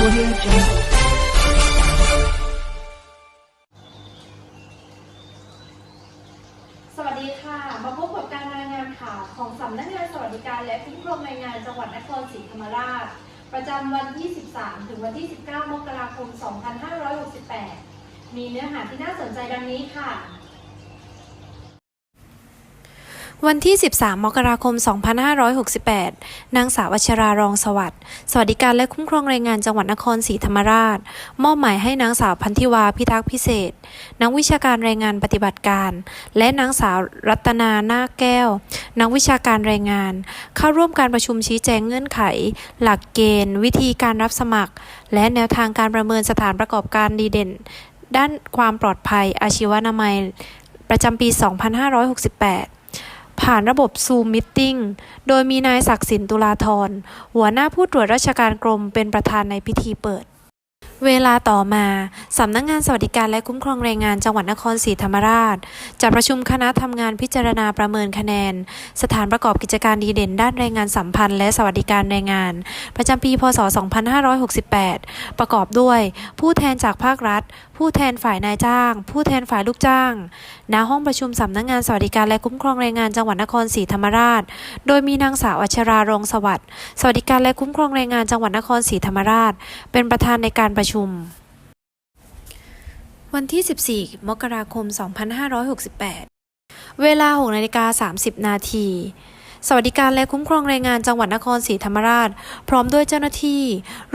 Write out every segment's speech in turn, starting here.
สวัสดีค่ะ มาพบกับการรายงานข่าวของสำนักงานสวัสดิการและคุ้มครองแรงงานจังหวัดนครศรีธรรมราช ประจำวันที่ 13 ถึงวันที่ 19 มกราคม 2568 มีเนื้อหาที่น่าสนใจดังนี้ค่ะ วันที่ 13 มกราคม 2568 นางสาววัชรารองสวัสดิ์สวัสดิการและคุ้มครองแรงงานจังหวัดนครศรีธรรมราช มอบหมายให้นางสาวพันธิวาพิทักษ์พิเศษ นักวิชาการแรงงานปฏิบัติการ และนางสาวรัตนานาคแก้ว นักวิชาการแรงงาน เข้าร่วมการประชุมชี้แจงเงื่อนไข หลักเกณฑ์ วิธีการรับสมัคร และแนวทางการประเมินสถานประกอบการดีเด่น ด้านความปลอดภัยอาชีวนามัย ประจำปี 2568 ผ่านระบบ Zoom Meeting โดยมีนายศักดิ์สินตุลาธรหัวหน้าผู้ตรวจราชการกรมเป็นประธานในพิธีเปิด เวลาต่อมา สำนักงงานสวัสดิการและคุ้มครองแรงงานจังหวัดนครศรีธรรมราชจะประชุมคณะทำงานพิจารณาประเมินคะแนน สถานประกอบกิจการดีเด่นด้านแรงงานสัมพันธ์และสวัสดิการแรงงาน ประจำปีพศ 2568 ประกอบด้วย ผู้แทนจากภาครัฐ ผู้แทนฝ่ายนายจ้าง ผู้แทนฝ่ายลูกจ้างณห้องประชุมสำนักงานสวัสดิการและคุ้มครองแรงงานจังหวัดนครศรีธรรมราช โดยมีนางสาวอัชรารองสวัสดิ์สวัสดิการและคุ้มครองแรงงานจังหวัดนครศรีธรรมราช เป็นประธานในการประชุมวันที่ 14 มกราคม 2568 เวลา6นาฬิกา30 นาทีสวัสดิการและคุ้มครองแรงงานจังหวัดนครศรีธรรมราช พร้อมด้วยเจ้าหน้าที่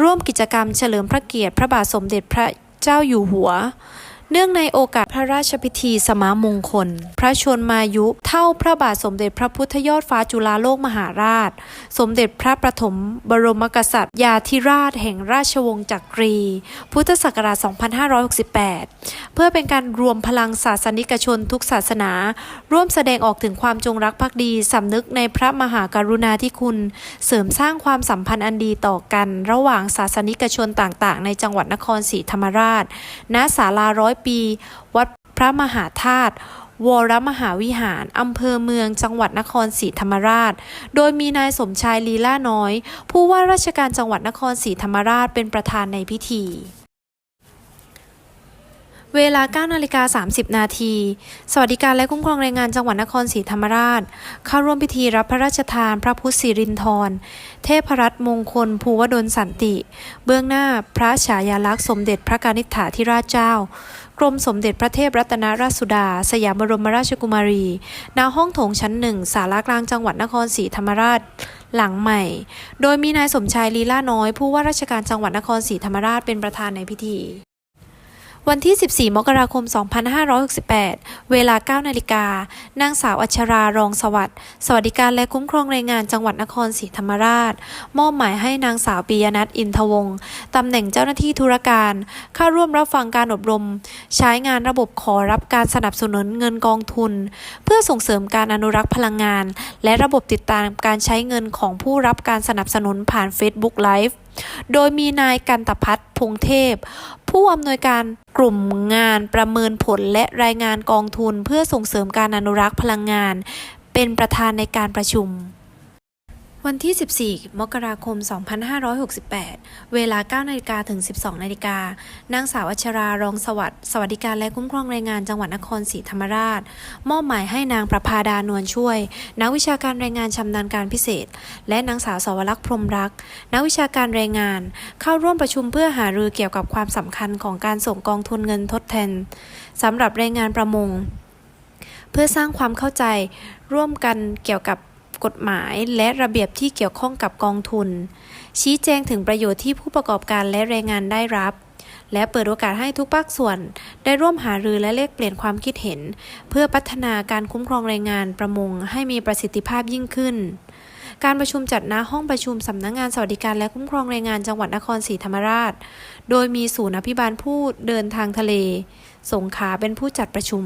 ร่วมกิจกรรมเฉลิมพระเกียรติพระบาทสมเด็จพระเจ้าอยู่หัว เนื่องในโอกาสพระราชพิธีสมามงคล พระชนมายุเท่าพระบาทสมเด็จพระพุทธยอดฟ้าจุฬาโลกมหาราช สมเด็จพระประถมบรมกษัตริยาธิราชแห่งราชวงศ์จักรี พุทธศักราช 2568 เพื่อเป็นการรวมพลังศาสนิกชนทุกศาสนา ร่วมแสดงออกถึงความจงรักภักดีสำนึกในพระมหากรุณาธิคุณ เสริมสร้างความสัมพันธ์อันดีต่อกัน ระหว่างศาสนิกชนต่างๆ ในจังหวัดนครศรีธรรมราช ณ ศาลาร้อยปี วัดพระมหาธาตุวรมหาวิหาร อำเภอเมือง จังหวัดนครศรีธรรมราช โดยมีนายสมชายลีล่าน้อย ผู้ว่าราชการจังหวัดนครศรีธรรมราชเป็นประธานในพิธี เวลา9นาฬิกา30 นาที สวัสดิการและคุ้มครองแรงงานจังหวัดนครศรีธรรมราช เข้าร่วมพิธีรับพระราชทานพระพุทธสิรินธรเทพรัตน์มงคล ภูวดลสันติ เบื้องหน้าพระฉายาลักษณ์สมเด็จพระกานิษฐาธิราชเจ้า กรมสมเด็จพระเทพรัตนราชสุดา สยามบรมราชกุมารีณห้องโถงชั้นหนึ่งสารากลางจังหวัดนครศรีธรรมราชหลังใหม่ โดยมีนายสมชายลีลาน้อย ผู้ว่าราชการจังหวัดนครศรีธรรมราชเป็นประธานในพิธี วันที่ 14 มกราคม 2568 เวลา 9 นาฬิกา นางสาวอัชรารองสวัสดิ์สวัสดิการและคุ้มครองแรงงานจังหวัดนครศรีธรรมราช มอบหมายให้นางสาวปียนัทอินทวงศ์ตำแหน่งเจ้าหน้าที่ธุรการ เข้าร่วมรับฟังการอบรม ใช้งานระบบขอรับการสนับสนุนเงินกองทุน เพื่อส่งเสริมการอนุรักษ์พลังงาน และระบบติดตามการใช้เงินของผู้รับการสนับสนุนผ่าน Facebook Live โดยมีนายกันตพัฒน์พงเทพ ผู้อำนวยการกลุ่มงานประเมินผลและรายงานกองทุน เพื่อส่งเสริมการอนุรักษ์พลังงาน เป็นประธานในการประชุม วันที่ 14 มกราคม 2568 เวลา 9 นาฬิกาถึง 12 นาฬิกา นางสาวอัชรารองสวัสดิ์ สวัสดิการและคุ้มครองแรงงานจังหวัดนครศรีธรรมราช มอบหมายให้นางประภาดานวลช่วย นักวิชาการแรงงานชำนาญการพิเศษ และนางสาวสวรักษ์พรหมรัก นักวิชาการแรงงาน เข้าร่วมประชุมเพื่อหารือเกี่ยวกับความสำคัญของการส่งกองทุนเงินทดแทนสำหรับแรงงานประมง เพื่อสร้างความเข้าใจร่วมกันเกี่ยวกับ กฎหมายและระเบียบที่เกี่ยวข้องกับกองทุน ชี้แจงถึงประโยชน์ที่ผู้ประกอบการและแรงงานได้รับ และเปิดโอกาสให้ทุกภาคส่วน ได้ร่วมหารือและแลกเปลี่ยนความคิดเห็น เพื่อพัฒนาการคุ้มครองแรงงานประมงให้มีประสิทธิภาพยิ่งขึ้นการประชุมจัดณห้องประชุมสำนักงานสวัสดิการและคุ้มครองแรงงานจังหวัดนครศรีธรรมราช โดยมีศูนย์อภิบาลผู้เดินทางทะเล สงขลาเป็นผู้จัดประชุม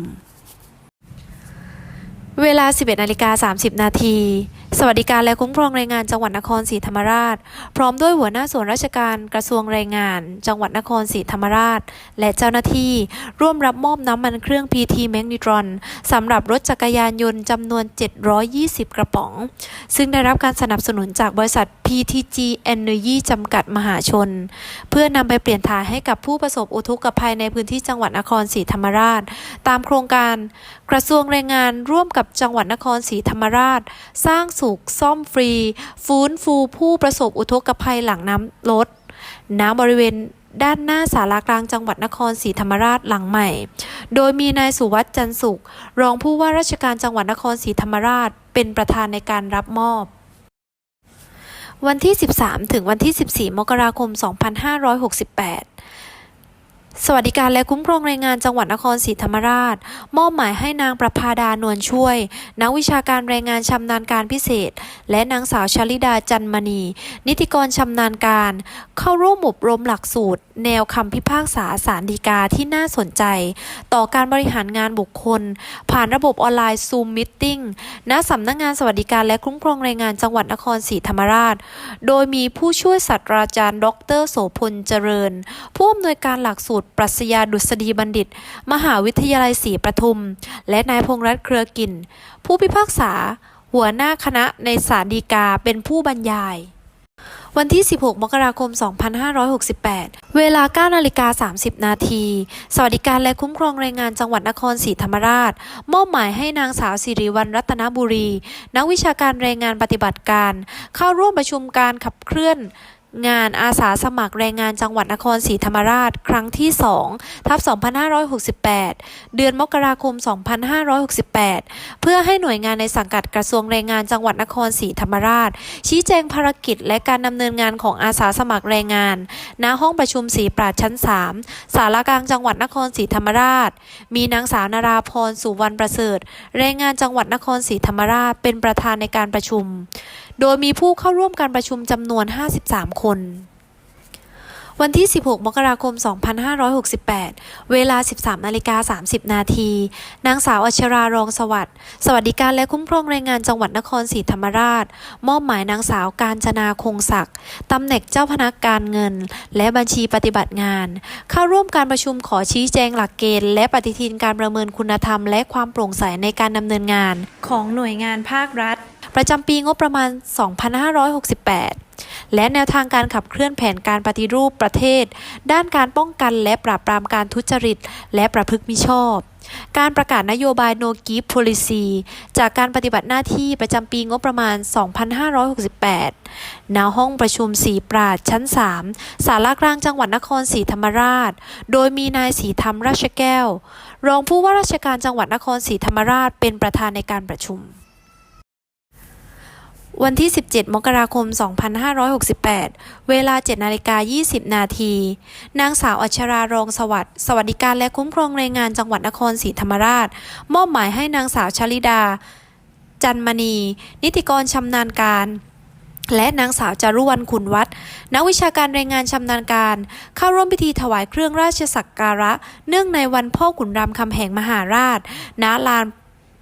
เวลา 11นาฬิกา30 นาที สวัสดิการและคุ้มครองแรงงานจังหวัดนครศรีธรรมราช พร้อมด้วยหัวหน้าส่วนราชการกระทรวงแรงงาน จังหวัดนครศรีธรรมราช และเจ้าหน้าที่ ร่วมรับมอบน้ำมันเครื่อง PT Magnetron สำหรับรถจักรยานยนต์จำนวน 720 กระป๋อง ซึ่งได้รับการสนับสนุนจากบริษัท PTG Energy จำกัดมหาชน เพื่อนำไปเปลี่ยนถ่ายให้กับผู้ประสบอุทกภัยในพื้นที่จังหวัดนครศรีธรรมราช ตามโครงการ กระทรวงแรงงานร่วมกับจังหวัดนครศรีธรรมราช สร้างสุขซ่อมฟรี ฟื้นฟูผู้ประสบอุทกภัยหลังน้ำลดณบริเวณด้านหน้าสารากลางจังหวัดนครศรีธรรมราชหลังใหม่ โดยมีนายสุวัสด์จันทร์สุข รองผู้ว่าราชการจังหวัดนครศรีธรรมราช เป็นประธานในการรับมอบ วันที่ 13 ถึงวันที่ 14 มกราคม 2568 สวัสดิการและคุ้มครองแรงงานจังหวัดนครศรีธรรมราช มอบหมายให้นางประภาดานวลช่วย นักวิชาการแรงงานชำนาญการพิเศษ และนางสาวชลิดาจันมณี นิติกรชำนาญการ เข้าร่วมอบรมหลักสูตร แนวคำพิพากษาสารดีกาที่น่าสนใจ ต่อการบริหารงานบุคคล ผ่านระบบออนไลน์ Zoom Meeting ณสำนักงานสวัสดิการและคุ้มครองแรงงานจังหวัดนครศรีธรรมราช โดยมีผู้ช่วยศาสตราจารย์ ดร โสพลเจริญ ผู้อำนวยการหลักสูตรปรัชญาดุษฎีบัณฑิต มหาวิทยาลัยศรีประทุม และนายพงรัตน์เครือกิน ผู้พิพากษา หัวหน้าคณะในศาลฎีกาเป็นผู้บรรยายวันที่ 16 มกราคม 2568 เวลา 9 นาฬิกา 30 นาที สวัสดิการและคุ้มครองแรงงานจังหวัดนครศรีธรรมราช มอบหมายให้นางสาวสิริวัลรัตนบุรี นักวิชาการแรงงานปฏิบัติการ เข้าร่วมประชุมการขับเคลื่อน งานอาสาสมัครแรงงานจังหวัดนครศรีธรรมราช ครั้งที่2ทับ2568 เดือนมกราคม 2568 เพื่อให้หน่วยงานในสังกัดกระทรวงแรงงานจังหวัดนครศรีธรรมราช ชี้แจงภารกิจและการดำเนินงานของอาสาสมัครแรงงาน ณ ห้องประชุมศรีปราชชั้น 3 สารากลางจังหวัดนครศรีธรรมราช มีนางสาวนาราพรสุวรรณประเสริฐ แรงงานจังหวัดนครศรีธรรมราช เป็นประธานในการประชุม โดยมีผู้เข้าร่วมการประชุมจำนวน 53 คน วันที่ 16 มกราคม 2568 เวลา 13นาฬิกา30 นาที นางสาวอัชรารองสวัสดิ์ สวัสดิการและคุ้มครองแรงงานจังหวัดนครศรีธรรมราช มอบหมายนางสาวการจนาคงศักดิ์ตำแหน่งเจ้าพนักการเงิน และบัญชีปฏิบัติงาน เข้าร่วมการประชุมขอชี้แจงหลักเกณฑ์ และปฏิทินการประเมินคุณธรรม และความโปร่งใสในการดำเนินงาน ของหน่วยงานภาครัฐ ประจำปีงบประมาณ 2568 และแนวทางการขับเคลื่อนแผนการปฏิรูปประเทศ ด้านการป้องกันและปราบปรามการทุจริต และประพฤติมิชอบ การประกาศนโยบาย No Give Policy จากการปฏิบัติหน้าที่ประจำปีงบประมาณ 2568 ณ ห้องประชุมสีปราดชั้น 3 สารากลางจังหวัดนครศรีธรรมราช โดยมีนายศรีธรรมราชแก้ว รองผู้ว่าราชการจังหวัดนครศรีธรรมราชเป็นประธานในการประชุม วันที่ 17 มกราคม 2568 เวลา7นาฬิกา20 นาที นางสาวอัชรารองสวัสดิ์ สวัสดิการและคุ้มครองแรงงานจังหวัดนครศรีธรรมราช มอบหมายให้นางสาวชลิดา จันมณี นิติกรชำนาญการและนางสาวจารุวรรณขุนวัฒน์นักวิชาการแรงงานชำนาญการ เข้าร่วมพิธีถวายเครื่องราชสักการะ เนื่องในวันพ่อขุนรามคำแหงมหาราช ณ ลาน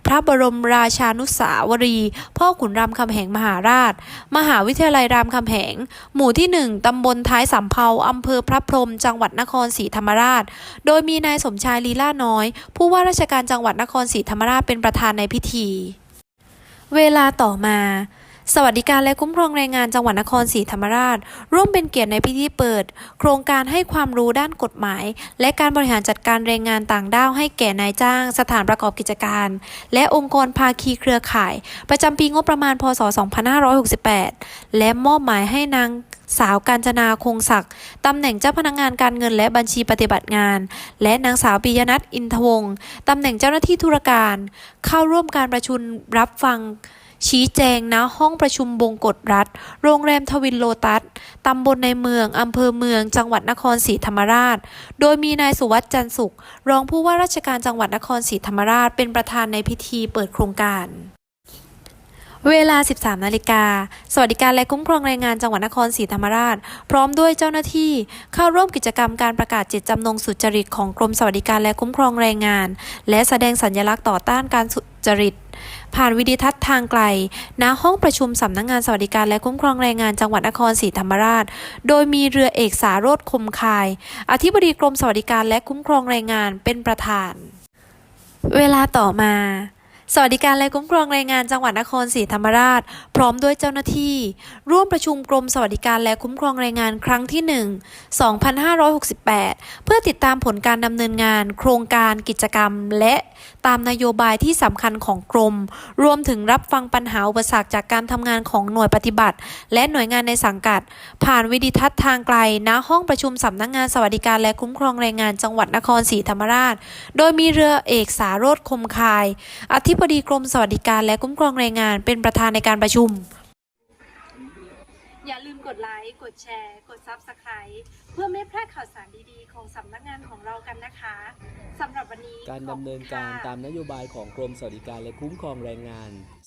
พระบรมราชานุสาวรี พ่อขุนรามคำแหงมหาราช มหาวิทยาลัยรามคำแหง หมู่ที่ 1 ตำบลท้ายสำเภาอำเภอพระพรหมจังหวัดนครศรีธรรมราช โดยมีนายสมชายลีลาน้อย ผู้ว่าราชการจังหวัดนครศรีธรรมราชเป็นประธานในพิธี เวลาต่อมา สวัสดิการและคุ้มครองแรงงานจังหวัดนครศรีธรรมราช ร่วมเป็นเกียรติในพิธีเปิด โครงการให้ความรู้ด้านกฎหมาย และการบริหารจัดการแรงงานต่างด้าวให้แก่นายจ้าง สถานประกอบกิจการ และองค์กรภาคีเครือข่าย ประจำปีงบประมาณพศ 2568 และมอบหมายให้นางสาวการจนาคงศักดิ์ตำแหน่งเจ้าพนักงานการเงินและบัญชีปฏิบัติงาน และนางสาวปิยนัทอินทวงศ์ตำแหน่งเจ้าหน้าที่ธุรการ เข้าร่วมการประชุมรับฟัง ชี้แจงณห้องประชุมบงกฎรัฐ โรงแรมทวินโลตัส ตำบลในเมือง อำเภอเมือง จังหวัดนครศรีธรรมราช โดยมีนายสุวัสด์จันสุข รองผู้ว่าราชการจังหวัดนครศรีธรรมราช เป็นประธานในพิธีเปิดโครงการ เวลา 13 นาฬิกา สวัสดิการและคุ้มครองแรงงานจังหวัดนครศรีธรรมราช พร้อมด้วยเจ้าหน้าที่ เข้าร่วมกิจกรรมการประกาศเจตจำนงสุจริตของกรมสวัสดิการและคุ้มครองแรงงาน และแสดงสัญลักษณ์ต่อต้านการสุจริต ผ่านวิดีทัศน์ทางไกล ณ ห้องประชุมสำนักงานสวัสดิการและคุ้มครองแรงงานจังหวัดนครศรีธรรมราช โดยมีเรือเอกสารโรธคมคาย อธิบดีกรมสวัสดิการและคุ้มครองแรงงานเป็นประธาน เวลาต่อมา สวัสดิการและคุ้มครองแรงงานจังหวัดนครศรีธรรมราช พร้อมด้วยเจ้าหน้าที่ ร่วมประชุมกรมสวัสดิการและคุ้มครองแรงงานครั้งที่ 1 2568 เพื่อติดตามผลการดำเนินงาน โครงการกิจกรรม และตามนโยบายที่สำคัญของกรม รวมถึงรับฟังปัญหาอุปสรรคจากการทำงานของหน่วยปฏิบัติ และหน่วยงานในสังกัด ผ่านวิดีทัศน์ทางไกลณห้องประชุมสำนักงานสวัสดิการและคุ้มครองแรงงานจังหวัดนครศรีธรรมราช โดยมีเรือเอกสารโรธคมคายอธิบดีกรมสวัสดิการและคุ้มครองแรงงานเป็นประธานในการประชุม อย่าลืมกดไลค์ กดแชร์ กดซับสไคร b ์เพื่อไม่พลาดข่าวสารดีๆ ของสำนักงานของเรากันนะคะสำหรับวันนี้การดำเนินการค่ะ ตามนโยบายของกรมสวัสดิการและคุ้มครองแรงงาน